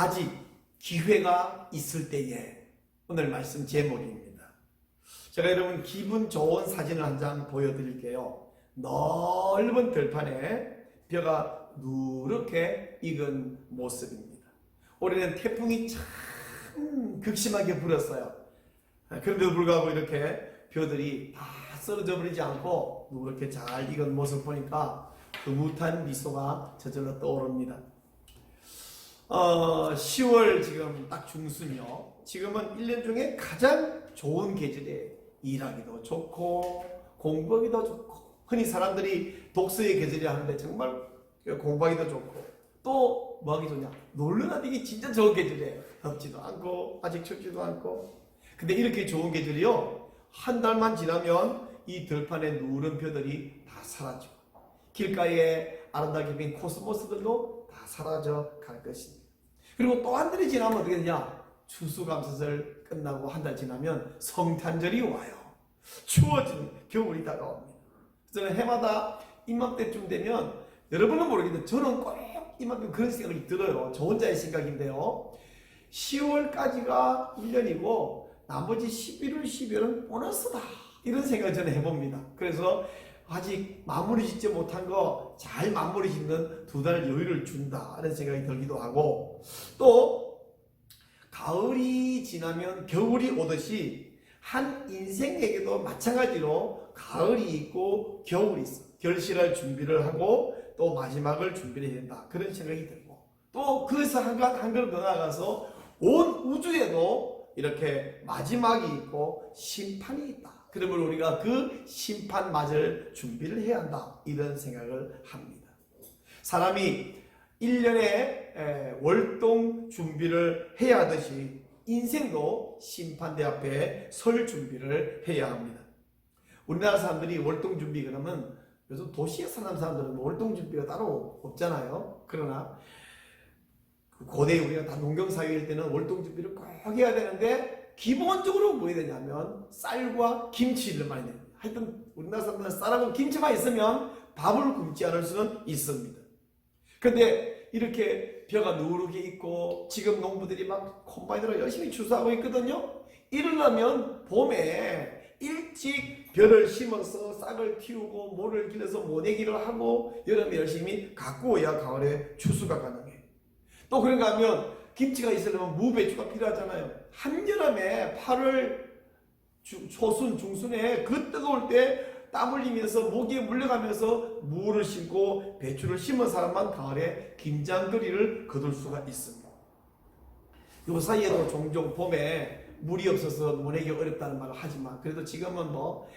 아직 기회가 있을 때에 오늘 말씀 제목입니다. 제가 여러분 기분 좋은 사진을 한 장 보여드릴게요. 넓은 들판에 벼가 누렇게 익은 모습입니다. 올해는 태풍이 참 극심하게 불었어요. 그런데도 불구하고 이렇게 벼들이 다 쓰러져 버리지 않고 누렇게 잘 익은 모습 보니까 흐뭇한 미소가 저절로 떠오릅니다. 어, 10월 지금 딱 중순이요. 지금은 1년 중에 가장 좋은 계절에 일하기도 좋고 공부하기도 좋고 흔히 사람들이 독서의 계절이 하는데 정말 공부하기도 좋고 또 뭐하기 좋냐 놀러나 되게 진짜 좋은 계절에 덥지도 않고 아직 춥지도 않고 근데 이렇게 좋은 계절이요 한 달만 지나면 이 들판에 누런 벼들이 다 사라지고 길가에 아름답게 핀 코스모스들도 다 사라져 갈 것입니다. 그리고 또 한 달이 지나면 어떻게 되냐? 추수감사절 끝나고 한 달 지나면 성탄절이 와요. 추워진 겨울이 다가옵니다. 저는 해마다 이맘때쯤 되면 여러분은 모르겠는데 저는 꼭 이만큼 그런 생각이 들어요. 저 혼자의 생각인데요. 10월까지가 1년이고 나머지 11월, 12월은 보너스다. 이런 생각을 저는 해봅니다. 그래서 아직 마무리 짓지 못한 거 잘 마무리 짓는 두 달 여유를 준다. 이런 생각이 들기도 하고 또 가을이 지나면 겨울이 오듯이 한 인생에게도 마찬가지로 가을이 있고 겨울이 있어. 결실할 준비를 하고 또 마지막을 준비를 해야 된다. 그런 생각이 들고 또 그래서 한, 걸- 한 걸음 더 나아가서 온 우주에도 이렇게 마지막이 있고 심판이 있다. 그러면 우리가 그 심판 맞을 준비를 해야 한다. 이런 생각을 합니다. 사람이 1년에 월동 준비를 해야 하듯이 인생도 심판대 앞에 설 준비를 해야 합니다. 우리나라 사람들이 월동 준비 그러면 요즘 도시에 사는 사람들은 뭐 월동 준비가 따로 없잖아요. 그러나 그 고대 우리가 다 농경 사회일 때는 월동 준비를 꼭 해야 되는데 기본적으로 뭐 해야 되냐면 쌀과 김치를 많이 내요. 하여튼 우리나라 사람들은 쌀하고 김치만 있으면 밥을 굶지 않을 수는 있습니다. 근데 이렇게 벼가 누르게 있고 지금 농부들이 막 콤바인으로 열심히 추수하고 있거든요. 이러려면 봄에 일찍 벼를 심어서 싹을 틔우고 모를 길러서 모내기를 하고 여름에 열심히 오야 가을에 추수가 가능해. 또 그런가 하면 김치가 있으려면 무배추가 필요하잖아요. 한여름에 8월 주- 초순 중순에 그 뜨거울 때 땀 흘리면서 모기에 물려가면서 무를 심고 배추를 심은 사람만 가을에 김장거리를 거둘 수가 있습니다. 요 사이에도 종종 봄에 물이 없어서 모내기 어렵다는 말을 하지만 그래도 지금은 뭐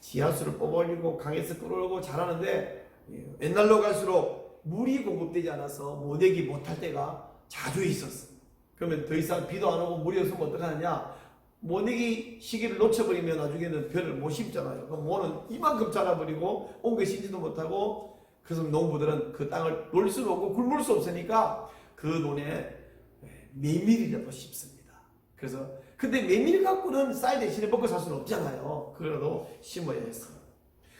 지하수를 뽑아올리고 강에서 끌어오고 잘하는데 예, 옛날로 갈수록 물이 공급되지 않아서 모내기 못할 때가 자주 있었습니다. 그러면 더 이상 비도 안 오고 물이 없으면 어떡하느냐? 모내기 시기를 놓쳐버리면 나중에는 벼를 못 심잖아요. 그럼 모는 이만큼 자라버리고 옮겨 심지도 못하고 그래서 농부들은 그 땅을 놀 수도 없고 굶을 수 없으니까 그 논에 메밀이라도 심습니다. 그래서 근데 메밀 갖고는 쌀 대신에 먹고 살 수는 없잖아요. 그래도 심어야 했어요.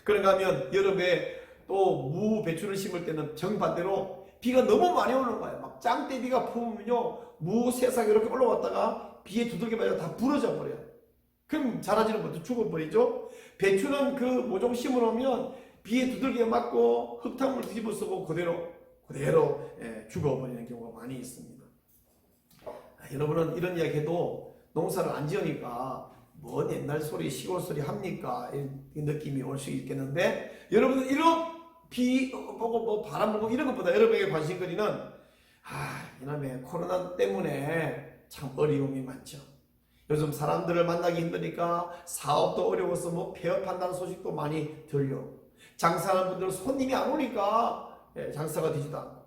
그런가 하면 여름에 또 무 배추를 심을 때는 정반대로 비가 너무 많이 오는 거예요. 막 짱대 비가 품으면요 무 새싹이 이렇게 올라왔다가 비에 두들겨 맞아 다 부러져 버려요. 그럼 자라지는 못해 죽어버리죠. 배추는 그 모종 심어놓으면 비에 두들겨 맞고 흙탕물 뒤집어 쓰고 그대로 그대로 예, 죽어버리는 경우가 많이 있습니다. 아, 여러분은 이런 이야기 해도 농사를 안 지으니까 뭔 옛날 소리 시골 소리 합니까 이, 이 느낌이 올 수 있겠는데 여러분은 이런 비 보고 뭐 바람 불고 이런 것보다 여러분에게 관심거리는 아 이놈의 코로나 때문에 참 어려움이 많죠. 요즘 사람들을 만나기 힘드니까 사업도 어려워서 뭐 폐업한다는 소식도 많이 들려. 장사하는 분들 손님이 안 오니까 예, 장사가 되지도 않고.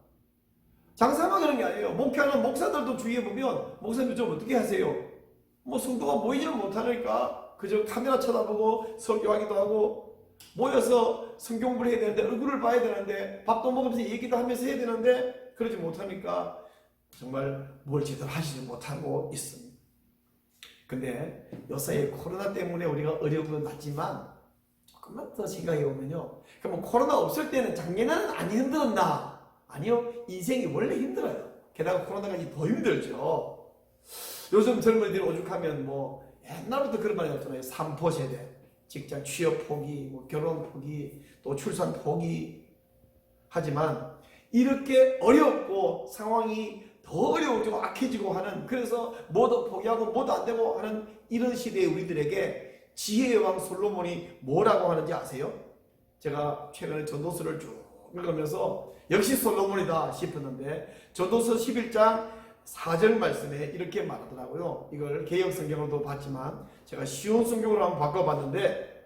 장사만 그런 게 아니에요. 목회하는 목사들도 주위에 보면 목사님 좀 어떻게 하세요? 뭐 성도가 모이지를 못하니까 그저 카메라 쳐다보고 설교하기도 하고 모여서 성경 공부를 해야 되는데 얼굴을 봐야 되는데 밥도 먹으면서 얘기도 하면서 해야 되는데 그러지 못하니까 정말 뭘 제대로 하시지 못하고 있습니다. 근데 요사이 코로나 때문에 우리가 어려움은 맞지만 조금만 더 생각해 보면요. 그럼 코로나 없을 때는 작년에는 안 힘들었나? 아니요. 인생이 원래 힘들어요. 게다가 코로나까지 더 힘들죠. 요즘 젊은이들이 오죽하면 뭐 옛날부터 그런 말이 없잖아요. 삼포 세대, 직장 취업 포기, 뭐 결혼 포기, 또 출산 포기. 하지만 이렇게 어렵고 상황이 더 어려워지고 악해지고 하는 그래서 뭐도 포기하고 뭐도 안 되고 하는 이런 시대에 우리들에게 지혜의 왕 솔로몬이 뭐라고 하는지 아세요? 제가 최근에 전도서를 쭉 읽으면서 역시 솔로몬이다 싶었는데 전도서 11장 4절 말씀에 이렇게 말하더라고요. 이걸 개혁 성경으로도 봤지만 제가 쉬운 성경으로 한번 바꿔봤는데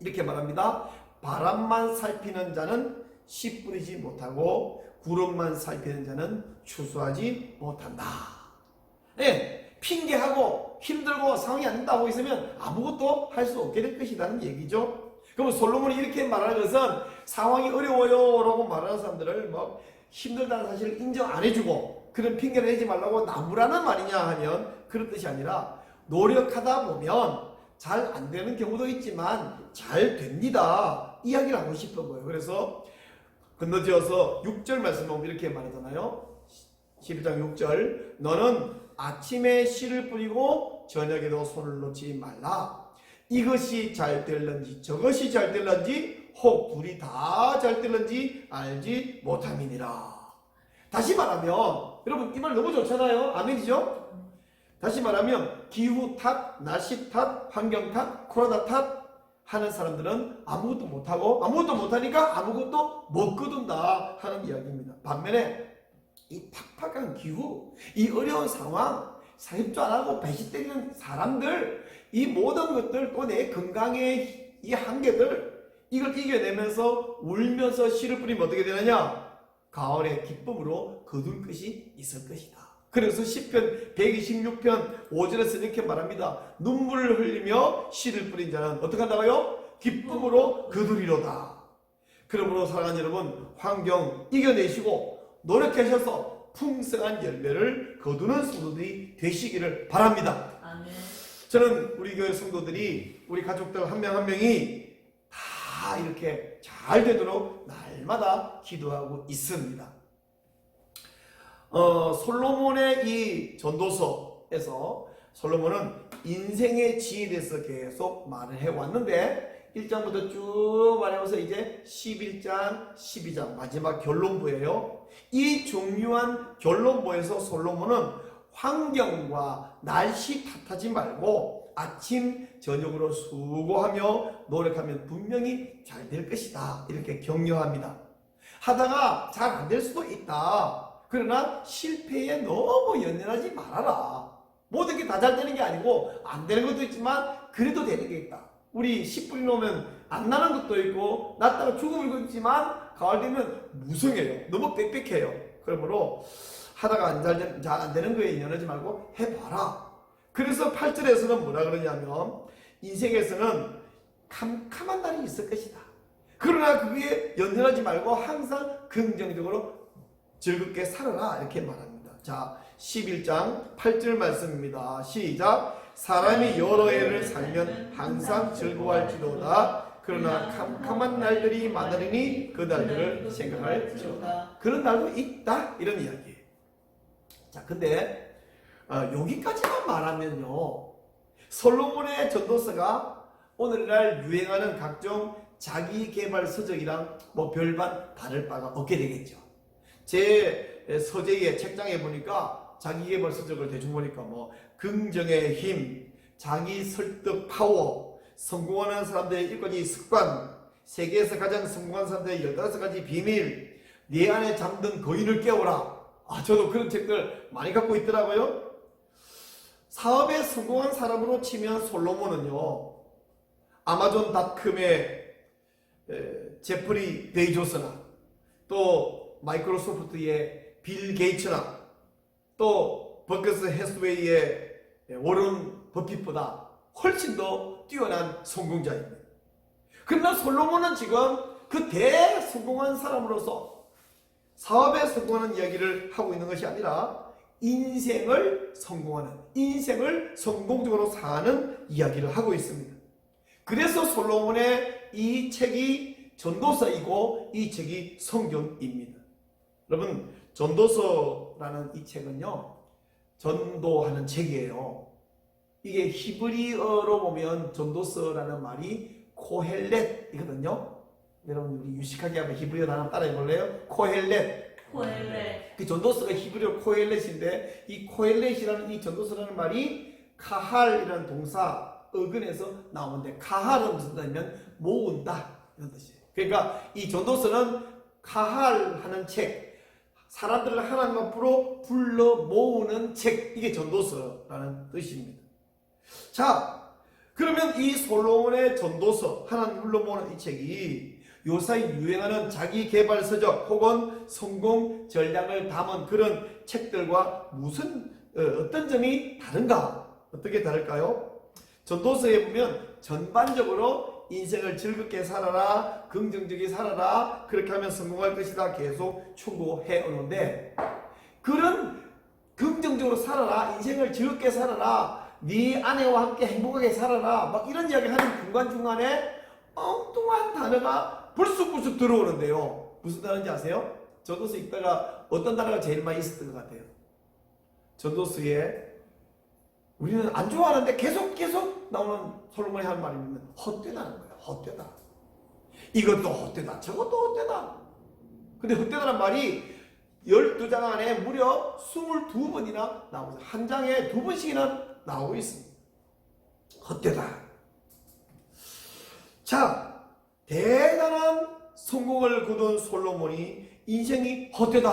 이렇게 말합니다. 바람만 살피는 자는 씨 뿌리지 못하고 구름만 살피는 자는 추수하지 못한다. 예, 핑계하고 힘들고 상황이 안 된다고 있으면 아무것도 할 수 없게 될 것이라는 얘기죠. 그럼 솔로몬이 이렇게 말하는 것은 상황이 어려워요 라고 말하는 사람들을 뭐 힘들다는 사실을 인정 안 해주고 그런 핑계를 내지 말라고 나무라는 말이냐 하면 그런 뜻이 아니라 노력하다 보면 잘 안 되는 경우도 있지만 잘 됩니다. 이야기를 하고 싶은 거예요. 그래서 건너지어서 6절 말씀 보면 이렇게 말하잖아요. 11장 6절 너는 아침에 씨를 뿌리고 저녁에도 손을 놓지 말라. 이것이 잘 될런지 저것이 잘 될런지 혹 둘이 다 잘 될런지 알지 못함이니라. 다시 말하면 여러분 이 말 너무 좋잖아요. 아멘이죠? 다시 말하면 기후 탓, 날씨 탓, 환경 탓, 코로나 탓 하는 사람들은 아무것도 못하고 아무것도 못하니까 아무것도 못 거둔다 하는 이야기입니다. 반면에 이 팍팍한 기후, 이 어려운 상황, 사입도 안 하고 배시 때리는 사람들, 이 모든 것들 또 내 건강의 이 한계들 이걸 이겨내면서 울면서 씨를 뿌리면 어떻게 되느냐? 가을의 기쁨으로 거둘 것이 있을 것이다. 그래서 시편 126편 5절에서 이렇게 말합니다. 눈물을 흘리며 씨를 뿌린 자는 어떻게 한다고요? 기쁨으로 거두리로다. 그러므로 사랑하는 여러분, 환경 이겨내시고 노력하셔서 풍성한 열매를 거두는 성도들이 되시기를 바랍니다. 아멘. 저는 우리 교회 성도들이 우리 가족들 한 명한 명이 다 이렇게 잘 되도록 날마다 기도하고 있습니다. 어, 솔로몬의 이 전도서에서 솔로몬은 인생의 지혜에 대해서 계속 말을 해왔는데 1장부터 쭉 말해와서 이제 11장, 12장 마지막 결론부예요. 이 중요한 결론부에서 솔로몬은 환경과 날씨 탓하지 말고 아침 저녁으로 수고하며 노력하면 분명히 잘 될 것이다 이렇게 격려합니다. 하다가 잘 안 될 수도 있다. 그러나 실패에 너무 연연하지 말아라. 모든 게 다 잘 되는 게 아니고 안 되는 것도 있지만 그래도 되는 게 있다. 우리 씨 뿌리 놓으면 안 나는 것도 있고 났다가 죽음을 거지만 가을 되면 무성해요. 너무 빽빽해요. 그러므로 하다가 안잘안 되는 거에 연연하지 말고 해봐라. 그래서 8절에서는 뭐라 그러냐면 인생에서는 캄캄한 날이 있을 것이다. 그러나 그게 연연하지 말고 항상 긍정적으로 즐겁게 살아라 이렇게 말합니다. 자, 11장 8절 말씀입니다. 시작. 사람이 여러 해를 살면 항상 즐거워할지로다. 그러나 캄캄한 날들이 많으리니 그 날들을 생각할지로다. 그런 날도 있다 이런 이야기예요. 자, 근데 어, 여기까지만 말하면요. 솔로몬의 전도서가 오늘날 유행하는 각종 자기 개발 서적이랑 뭐 별반 다를 바가 없게 되겠죠. 제 서재의 책장에 보니까 자기 개발 서적을 대충 보니까 뭐 긍정의 힘, 자기 설득 파워, 성공하는 사람들의 일권이 습관, 세계에서 가장 성공한 사람들의 15가지 비밀, 네 안에 잠든 거인을 깨워라. 아, 저도 그런 책들 많이 갖고 있더라고요. 사업에 성공한 사람으로 치면 솔로몬은요, 아마존 닷컴의 에, 제프리 베이조스나 또 마이크로소프트의 빌 게이츠나 또 버커스 해스웨이의 워런 버핏보다 훨씬 더 뛰어난 성공자입니다. 그러나 솔로몬은 지금 그 대성공한 사람으로서 사업에 성공하는 이야기를 하고 있는 것이 아니라 인생을 성공하는, 인생을 성공적으로 사는 이야기를 하고 있습니다. 그래서 솔로몬의 이 책이 전도서이고 이 책이 성경입니다. 여러분, 전도서 전도서라는 이 책은요. 전도하는 책이에요. 이게 히브리어로 보면 전도서라는 말이 코헬렛이거든요. 여러분 우리 유식하게 한번 히브리어 단어 따라해 볼래요? 코헬렛. 코엘레 그 전도서가 히브리어 코헬렛인데 이 코헬렛이라는 이 전도서라는 말이 카할이라는 동사 어근에서 나오는데 카할은 무슨 뜻이냐면 모은다 이런 뜻이에요. 그러니까 이 전도서는 카할 하는 책, 사람들을 하나님 앞으로 불러 모으는 책 이게 전도서라는 뜻입니다. 자, 그러면 이 솔로몬의 전도서 하나님 불러 모으는 이 책이 요사이 유행하는 자기 개발 서적 혹은 성공 전략을 담은 그런 책들과 무슨 어, 어떤 점이 다른가? 어떻게 다를까요? 전도서에 보면 전반적으로 인생을 즐겁게 살아라, 긍정적이 살아라, 그렇게 하면 성공할 것이다 계속 충고해 오는데 그런 긍정적으로 살아라, 인생을 즐겁게 살아라, 네 아내와 함께 행복하게 살아라, 막 이런 이야기 하는 중간중간에 엉뚱한 단어가 불쑥불쑥 들어오는데요. 무슨 단어인지 아세요? 전도서 읽다가 어떤 단어가 제일 많이 있었던 것 같아요. 전도서에 우리는 안 좋아하는데 계속 계속 나오는 솔로몬이 하는 말이면 헛되다는 거예요. 헛되다. 이것도 헛되다. 저것도 헛되다. 근데 헛되다는 말이 12장 안에 무려 22번이나 나오고. 한 장에 두 번씩이나 나오고 있습니다. 헛되다. 자, 대단한 성공을 거둔 솔로몬이 인생이 헛되다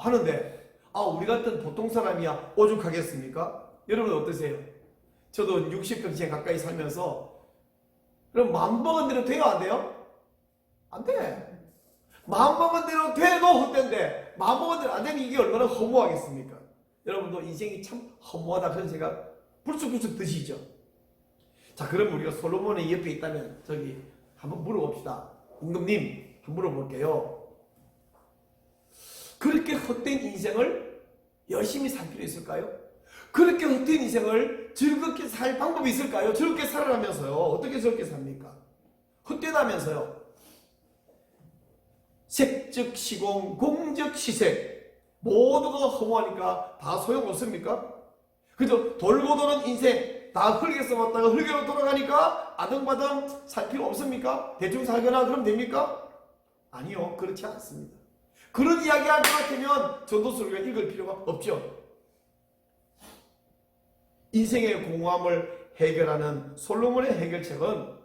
하는데 아 우리 같은 보통 사람이야 오죽하겠습니까? 여러분 어떠세요? 저도 60평생 가까이 살면서 그럼 마음먹은 대로 돼요 안 돼요? 안 돼. 마음먹은 대로 돼도 헛된데 마음먹은 대로 안 되면 이게 얼마나 허무하겠습니까? 여러분도 인생이 참 허무하다 그런 생각 불쑥불쑥 드시죠? 자 그럼 우리가 솔로몬의 옆에 있다면 저기 한번 물어봅시다. 임금님 한번 물어볼게요. 그렇게 헛된 인생을 열심히 살 필요 있을까요? 그렇게 헛된 인생을 즐겁게 살 방법이 있을까요? 즐겁게 살아가면서요. 어떻게 즐겁게 삽니까? 헛되다면서요. 색즉 시공, 공즉 시색. 모두가 허무하니까 다 소용없습니까? 그죠? 돌고 도는 인생 다 흙에 써봤다가 흙으로 돌아가니까 아등바등 살 필요 없습니까? 대충 살거나 그럼 됩니까? 아니요. 그렇지 않습니다. 그런 이야기 할 것 같으면 전도서를 읽을 필요가 없죠. 인생의 공허함을 해결하는 솔로몬의 해결책은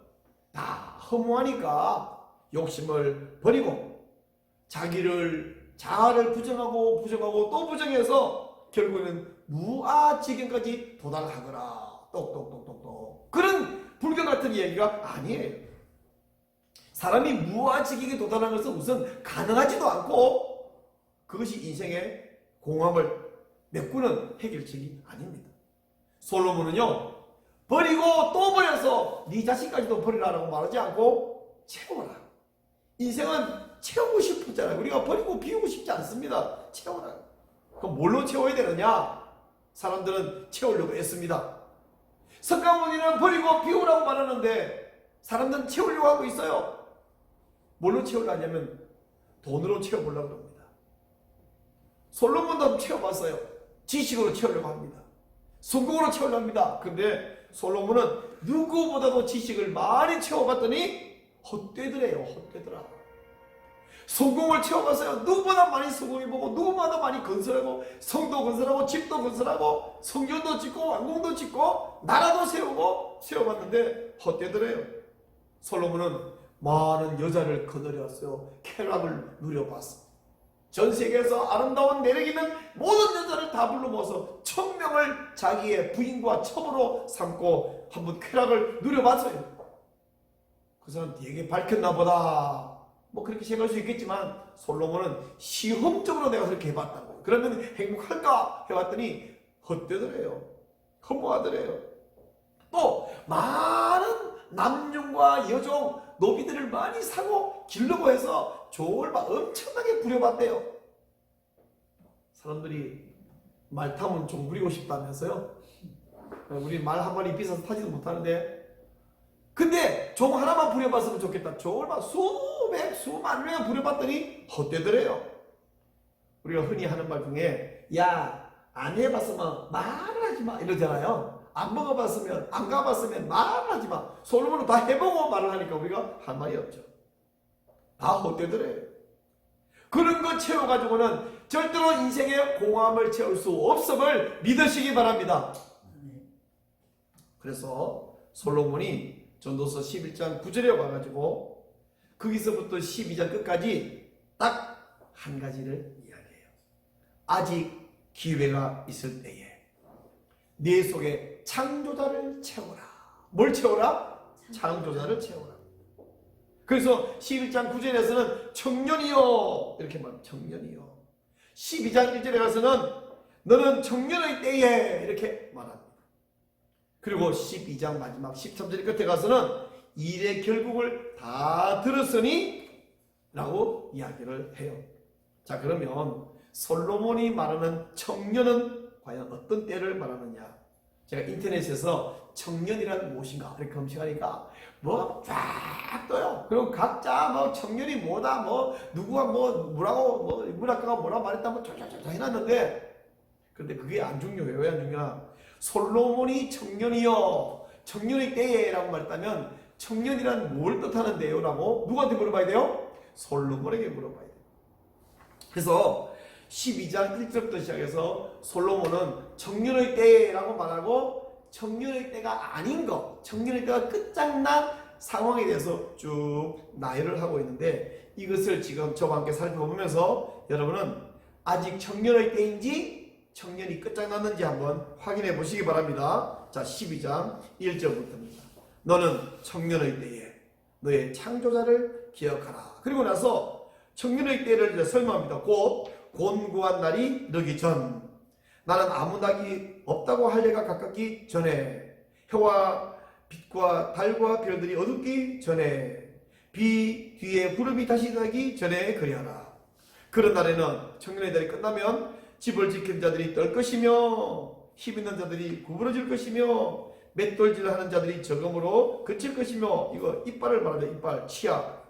다 허무하니까 욕심을 버리고 자기를 자아를 부정하고 부정하고 또 부정해서 결국에는 무아 지경까지 도달하거라. 똑똑똑똑똑. 그런 불교 같은 이야기가 아니에요. 사람이 무아 지경에 도달하는 것은 우선 가능하지도 않고 그것이 인생의 공함을 메꾸는 해결책이 아닙니다. 솔로몬은요 버리고 또 버려서 네 자신까지도 버리라라고 말하지 않고 채워라. 인생은 채우고 싶었잖아요. 우리가 버리고 비우고 싶지 않습니다. 채워라. 그럼 뭘로 채워야 되느냐? 사람들은 채우려고 애씁니다. 석가모니는 버리고 비우라고 말하는데 사람들은 채우려고 하고 있어요. 뭘로 채우려 하냐면 돈으로 채워보려고 합니다. 솔로몬도 채워봤어요. 지식으로 채우려고 합니다. 성공으로 채우려고 합니다. 근데 솔로몬은 누구보다도 지식을 많이 채워봤더니 헛되더래요. 헛되더라. 성공을 채워봤어요. 누구보다 많이 성공해보고 누구보다 많이 건설하고 성도 건설하고 집도 건설하고 성전도 짓고 왕궁도 짓고 나라도 세우고 세워봤는데 헛되더래요. 솔로몬은 많은 여자를 거느렸어요. 쾌락을 누려봤어. 전 세계에서 아름다운 매력 있는 모든 여자를 다 불러 모아서 천명을 자기의 부인과 첩으로 삼고 한번 쾌락을 누려봤어요. 그 사람 되게 밝혔나 보다. 뭐 그렇게 생각할 수 있겠지만 솔로몬은 시험적으로 내가 그렇게 해봤다고. 그러면 행복할까 해봤더니 헛되더래요. 허무하더래요. 또 많은 남녀과 여종 노비들을 많이 사고 기르고 해서 조을 막 엄청나게 부려봤대요. 사람들이 말 타면 좀 부리고 싶다면서요? 우리 말 한 마리 비싸서 타지도 못하는데 근데 종 하나만 부려봤으면 좋겠다. 종을 막 수백 수만 명을 부려봤더니 헛되더래요. 우리가 흔히 하는 말 중에 야 안 해봤으면 말을 하지 마 이러잖아요. 안 먹어봤으면 안 가봤으면 말을 하지 마. 솔로몬은 다 해보고 말을 하니까 우리가 할 말이 없죠. 다 헛되더래요. 그런 거 채워가지고는 절대로 인생의 공허함을 채울 수 없음을 믿으시기 바랍니다. 그래서 솔로몬이 전도서 11장 9절에 와가지고 거기서부터 12장 끝까지 딱 한 가지를 이야기해요. 아직 기회가 있을 때에 내 속에 창조자를 채워라. 뭘 채워라? 창조자를 채워라. 그래서 11장 9절에서는 청년이요 이렇게 말합니다. 청년이요. 12장 1절에 가서는 너는 청년의 때에 이렇게 말합니다. 그리고 12장 마지막 13절 끝에 가서는 일의 결국을 다 들었으니 라고 이야기를 해요. 자 그러면 솔로몬이 말하는 청년은 과연 어떤 때를 말하느냐? 제가 인터넷에서 청년이란 무엇인가 이렇게 검색하니까 뭐쫙 떠요. 그리고 각자 뭐 청년이 뭐다 뭐 누구가 뭐 뭐라고 뭐 문학가가 뭐라 말했다 뭐 쫙쫙쫙 해놨는데 근데 그게 안 중요해요. 왜 안 중요하냐? 솔로몬이 청년이요 청년의 때에라고 말했다면 청년이란 뭘 뜻하는데요 라고 누구한테 물어봐야 돼요? 솔로몬에게 물어봐야 돼요. 그래서 12장 1절부터 시작해서 솔로몬은 청년의 때라고 말하고 청년의 때가 아닌 것, 청년의 때가 끝장난 상황에 대해서 쭉 나열을 하고 있는데 이것을 지금 저와 함께 살펴보면서 여러분은 아직 청년의 때인지 청년이 끝장났는지 한번 확인해 보시기 바랍니다. 자, 12장 1절부터입니다. 너는 청년의 때에 너의 창조자를 기억하라. 그리고 나서 청년의 때를 설명합니다. 곧 곤고한 날이 이르기 전 나는 아무 낙이 없다고 할 때가 가깝기 전에 해와 빛과 달과 별들이 어둡기 전에 비 뒤에 구름이 다시 나기 전에 그리하라. 그런 날에는 청년의 날이 끝나면 집을 지킨 자들이 떨 것이며 힘 있는 자들이 구부러질 것이며 맷돌질 하는 자들이 적음으로 그칠 것이며 이거 이빨을 말합니다. 이빨 치아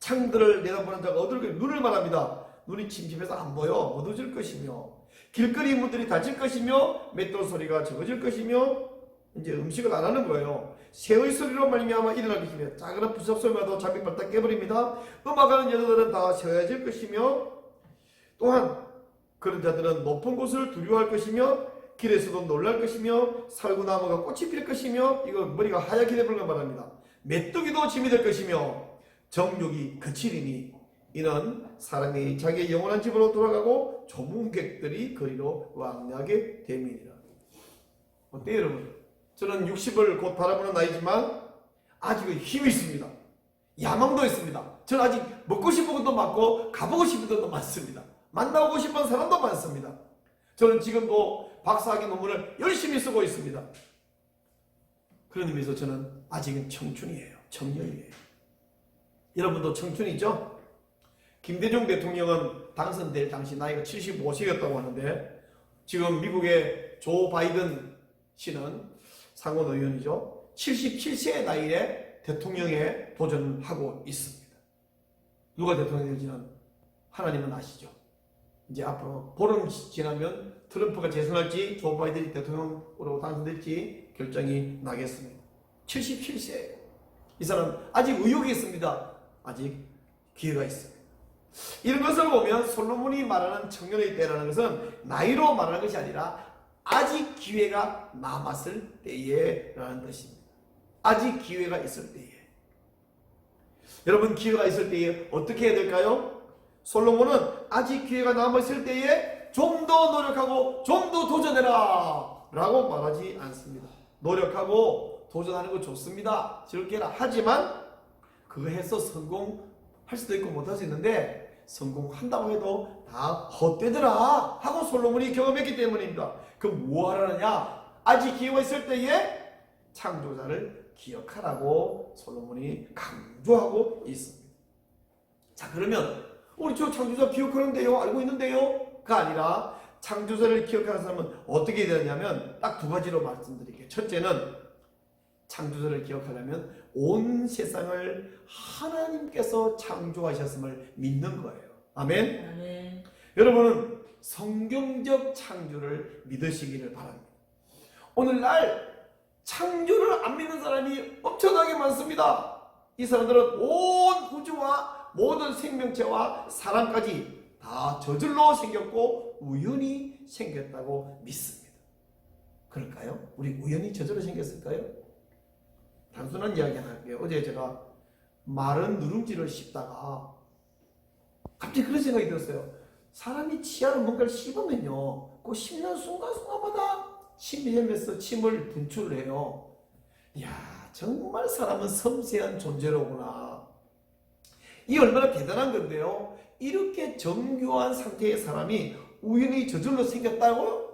창들을 내다보는 자가 어두울 눈을 말합니다. 눈이 침침해서 안 보여 어두워질 것이며 길거리 문들이 닫힐 것이며 맷돌 소리가 적어질 것이며 이제 음식을 안 하는 거예요. 새의 소리로 말미암아 일어날 것이며 작은 부섭 소리마도 잠이 발딱 깨버립니다. 음악하는 여자들은 다 세워질 것이며 또한 그런 자들은 높은 곳을 두려워할 것이며 길에서도 놀랄 것이며 살구나무가 꽃이 필 것이며 이거 머리가 하얗게 걸 말합니다. 메뚜기도 짐이 될 것이며 정욕이 그치리니 이는 사람이 자기의 영원한 집으로 돌아가고 조문객들이 거리로 왕래하게 됨이니라. 어때요 여러분? 저는 60을 곧 바라보는 나이지만 아직은 힘이 있습니다. 야망도 있습니다. 저는 아직 먹고 싶은 것도 많고 가보고 싶은 것도 많습니다. 만나고 싶은 사람도 많습니다. 저는 지금도 박사학위 논문을 열심히 쓰고 있습니다. 그런 의미에서 저는 아직은 청춘이에요. 청년이에요. 여러분도 청춘이죠? 김대중 대통령은 당선될 당시 나이가 75세였다고 하는데 지금 미국의 조 바이든 씨는 상원 의원이죠. 77세의 나이에 대통령에 도전하고 있습니다. 누가 대통령이 될지는 하나님은 아시죠. 이제 앞으로 보름 지나면 트럼프가 재선할지 조 바이든이 대통령으로 당선될지 결정이 나겠습니다. 77세. 이 사람 아직 의욕이 있습니다. 아직 기회가 있습니다. 이런 것을 보면 솔로몬이 말하는 청년의 때라는 것은 나이로 말하는 것이 아니라 아직 기회가 남았을 때에 라는 뜻입니다. 아직 기회가 있을 때에. 여러분 기회가 있을 때에 어떻게 해야 될까요? 솔로몬은 아직 기회가 남았을 때에 좀 더 노력하고 좀 더 도전해라 라고 말하지 않습니다. 노력하고 도전하는 거 좋습니다. 즐겨라. 하지만 그거 해서 성공할 수도 있고 못할 수 있는데 성공한다고 해도 다 헛되더라 하고 솔로몬이 경험했기 때문입니다. 그럼 뭐 하라느냐? 아직 기회가 있을 때에 창조자를 기억하라고 솔로몬이 강조하고 있습니다. 자 그러면 우리 저 창조자 기억하는데요? 알고 있는데요? 가 아니라 창조자를 기억하는 사람은 어떻게 되냐면 딱 두 가지로 말씀드릴게요. 첫째는 창조자를 기억하려면 온 세상을 하나님께서 창조하셨음을 믿는 거예요. 아멘. 아멘. 여러분은 성경적 창조를 믿으시기를 바랍니다. 오늘날 창조를 안 믿는 사람이 엄청나게 많습니다. 이 사람들은 온 우주와 모든 생명체와 사람까지 다 저절로 생겼고 우연히 생겼다고 믿습니다. 그럴까요? 우리 우연히 저절로 생겼을까요? 단순한 이야기 하나 할게요. 어제 제가 마른 누룽지를 씹다가 갑자기 그런 생각이 들었어요. 사람이 치아로 뭔가를 씹으면요, 그 씹는 순간순간마다 침샘에서 침을 분출을 해요. 이야, 정말 사람은 섬세한 존재로구나. 이 얼마나 대단한 건데요. 이렇게 정교한 상태의 사람이 우연히 저절로 생겼다고?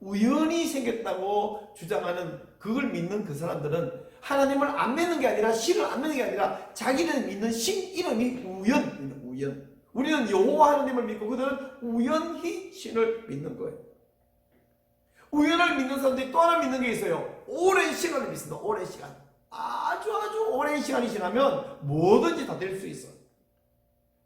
우연히 생겼다고 주장하는 그걸 믿는 그 사람들은 하나님을 안 믿는 게 아니라 신을 안 믿는 게 아니라 자기는 믿는 신 이름이 우연, 우연. 우리는 여호와 하나님을 믿고 그들은 우연히 신을 믿는 거예요. 우연을 믿는 사람들이 또 하나 믿는 게 있어요. 오랜 시간을 믿습니다. 오랜 시간. 아주 아주 오랜 시간이 지나면 뭐든지 다 될 수 있어.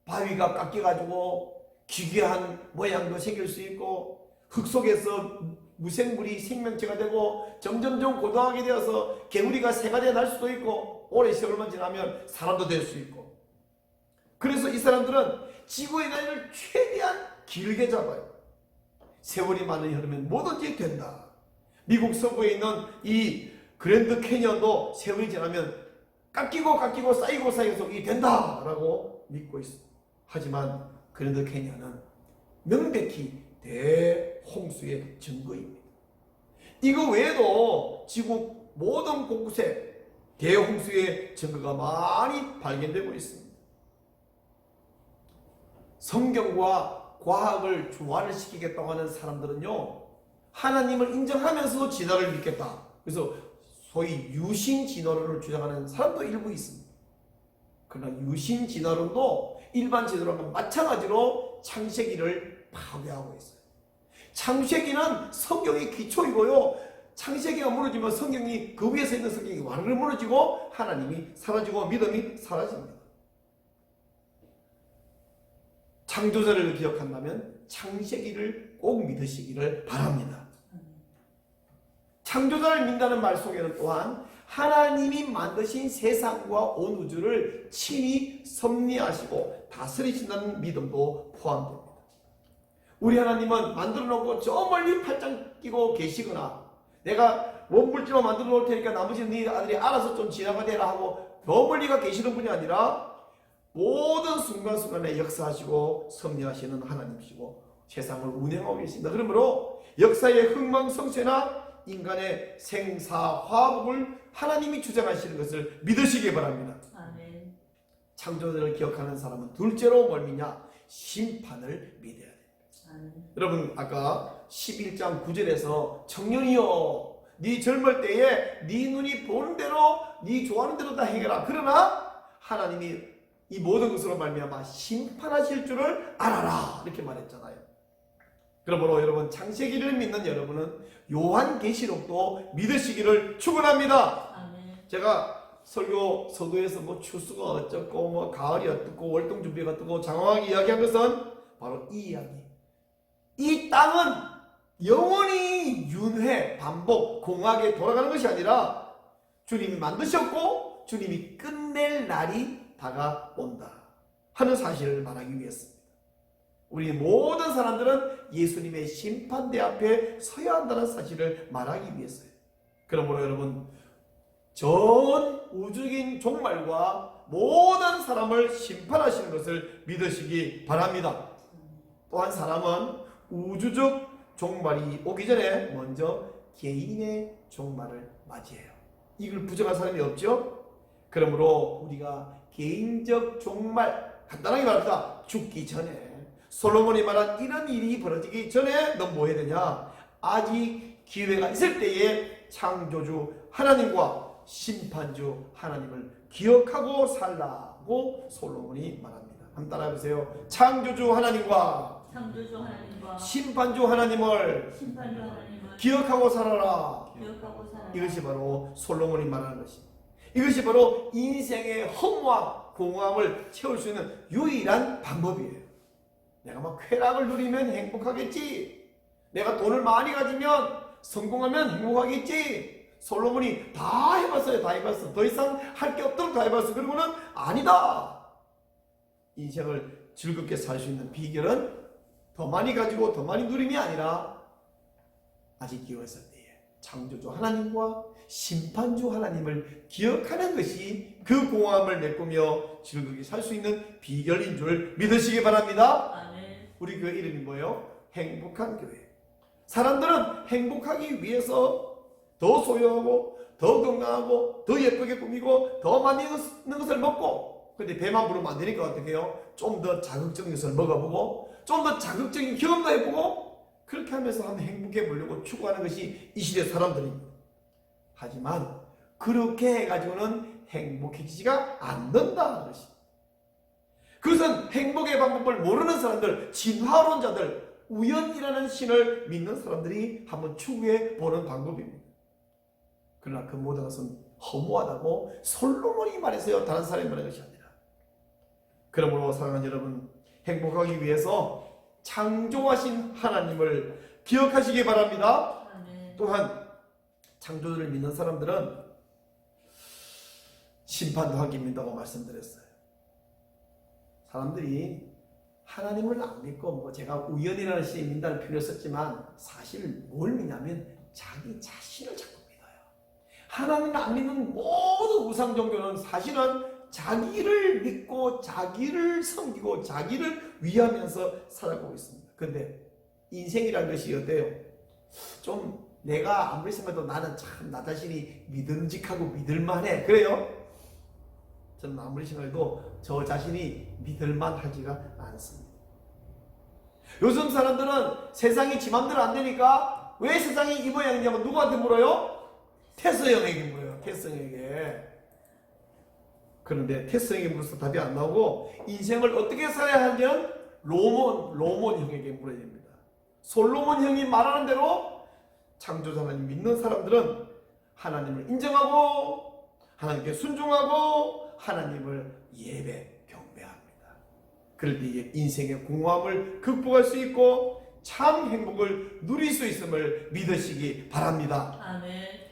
바위가 깎여가지고 기괴한 모양도 생길 수 있고 흙 속에서 무생물이 생명체가 되고 점점점 고도하게 되어서 개구리가 새가 되어 날 수도 있고 오랜 세월만 지나면 사람도 될 수 있고 그래서 이 사람들은 지구의 나이를 최대한 길게 잡아요. 세월이 많이 흐르면 뭐든지 된다. 미국 서부에 있는 이 그랜드 캐니언도 세월이 지나면 깎이고 깎이고 쌓이고 쌓여서 이 된다라고 믿고 있어. 하지만 그랜드 캐니언은 명백히 대홍수의 증거입니다. 이거 외에도 지구 모든 곳곳에 대홍수의 증거가 많이 발견되고 있습니다. 성경과 과학을 조화를 시키겠다고 하는 사람들은요, 하나님을 인정하면서도 진화를 믿겠다. 그래서 소위 유신 진화론을 주장하는 사람도 일부 있습니다. 그러나 유신 진화론도 일반 진화론과 마찬가지로 창세기를 파괴하고 있어요. 창세기는 성경의 기초이고요. 창세기가 무너지면 성경이 그 위에서 있는 성경이 와르르 무너지고 하나님이 사라지고 믿음이 사라집니다. 창조자를 기억한다면 창세기를 꼭 믿으시기를 바랍니다. 창조자를 믿는다는 말 속에는 또한 하나님이 만드신 세상과 온 우주를 친히 섭리하시고 다스리신다는 믿음도 포함됩니다. 우리 하나님은 만들어 놓고 저 멀리 팔짱 끼고 계시거나 내가 원물질로 만들어 놓을 테니까 나머지는 네 아들이 알아서 좀 지나가대라 하고 저 멀리가 계시는 분이 아니라 모든 순간순간에 역사하시고 섭리하시는 하나님이시고 세상을 운행하고 계십니다. 그러므로 역사의 흥망성쇠나 인간의 생사화복을 하나님이 주장하시는 것을 믿으시기 바랍니다. 아멘. 창조자를 기억하는 사람은 둘째로 뭘 믿냐? 심판을 믿어야. 여러분 아까 11장 9절에서 청년이여 네 젊을 때에 네 눈이 보는 대로 네 좋아하는 대로 다 행해라. 그러나 하나님이 이 모든 것으로 말미암아 심판하실 줄을 알아라 이렇게 말했잖아요. 그러므로 여러분 창세기를 믿는 여러분은 요한계시록도 믿으시기를 축원합니다. 제가 설교 서두에서 뭐 추수가 어쩌고 뭐 가을이 어떻고 월동 준비가 어떻고 장황하게 이야기한 것은 바로 이 이야기. 이 땅은 영원히 윤회, 반복, 공하게 돌아가는 것이 아니라 주님이 만드셨고 주님이 끝낼 날이 다가온다 하는 사실을 말하기 위해서입니다. 우리 모든 사람들은 예수님의 심판대 앞에 서야 한다는 사실을 말하기 위해서예요. 그러므로 여러분 전 우주적인 종말과 모든 사람을 심판하시는 것을 믿으시기 바랍니다. 또한 사람은 우주적 종말이 오기 전에 먼저 개인의 종말을 맞이해요. 이걸 부정한 사람이 없죠? 그러므로 우리가 개인적 종말, 간단하게 말합니다. 죽기 전에 솔로몬이 말한 이런 일이 벌어지기 전에 너뭐 해야 되냐? 아직 기회가 있을 때에 창조주 하나님과 심판주 하나님을 기억하고 살라고 솔로몬이 말합니다. 한번 따라해보세요. 창조주 하나님과 창조주 하나님과 심판주 하나님을 심판주 하나님을 기억하고 살아라. 기억하고 살아라. 이것이 바로 솔로몬이 말하는 것입니다. 이것이 바로 인생의 허무와 공허함을 채울 수 있는 유일한 방법이에요. 내가 막 쾌락을 누리면 행복하겠지. 내가 돈을 많이 가지면 성공하면 행복하겠지. 솔로몬이 다 해봤어요. 다 해봤어. 더 이상 할 게 없도록 다 해봤어. 그러고는 아니다. 인생을 즐겁게 살 수 있는 비결은 더 많이 가지고 더 많이 누림이 아니라 아직 기회했을 때에 창조주 하나님과 심판주 하나님을 기억하는 것이 그 공함을 메꾸며 즐겁게 살수 있는 비결인 줄 믿으시기 바랍니다. 아멘. 우리 교회 이름이 뭐예요? 행복한 교회. 사람들은 행복하기 위해서 더 소유하고 더 건강하고 더 예쁘게 꾸미고 더 많이 있는 것을 먹고 근데 배만 부르면 안 되니까 어떻게 해요? 좀 더 자극적인 것을 먹어보고 좀 더 자극적인 경험도 해보고 그렇게 하면서 한번 행복해 보려고 추구하는 것이 이 시대 사람들입니다. 하지만 그렇게 해가지고는 행복해지지가 않는다는 것이. 그것은 행복의 방법을 모르는 사람들, 진화론자들, 우연이라는 신을 믿는 사람들이 한번 추구해 보는 방법입니다. 그러나 그 모든 것은 허무하다고 솔로몬이 말했어요. 다른 사람이 말한 것이 아니라. 그러므로 사랑하는 여러분, 행복하기 위해서 창조하신 하나님을 기억하시기 바랍니다. 또한 창조주를 믿는 사람들은 심판도 하기 믿다고 말씀드렸어요. 사람들이 하나님을 안 믿고 뭐 제가 우연이라는 시에 믿다는 표현을 썼지만 사실 뭘 믿냐면 자기 자신을 자꾸 믿어요. 하나님을 안 믿는 모든 우상 종교는 사실은 자기를 믿고 자기를 섬기고 자기를 위하면서 살아가고 있습니다. 근데 인생이라는 것이 어때요? 좀 내가 아무리 생각해도 나는 참 나 자신이 믿음직하고 믿을만해. 그래요? 저는 아무리 생각해도 저 자신이 믿을만하지가 않습니다. 요즘 사람들은 세상이 지 맘대로 안 되니까 왜 세상이 이 모양이냐면 누구한테 물어요? 테스 형에게 물어요. 테스 형에게. 그런데 테스 형에게 물어서 답이 안 나오고 인생을 어떻게 살아야 하냐는 로몬 로몬 형에게 물어야 됩니다. 솔로몬 형이 말하는 대로 창조자 하나님 믿는 사람들은 하나님을 인정하고 하나님께 순종하고 하나님을 예배 경배합니다. 그럴 때에 인생의 공허함을 극복할 수 있고 참 행복을 누릴 수 있음을 믿으시기 바랍니다. 아멘.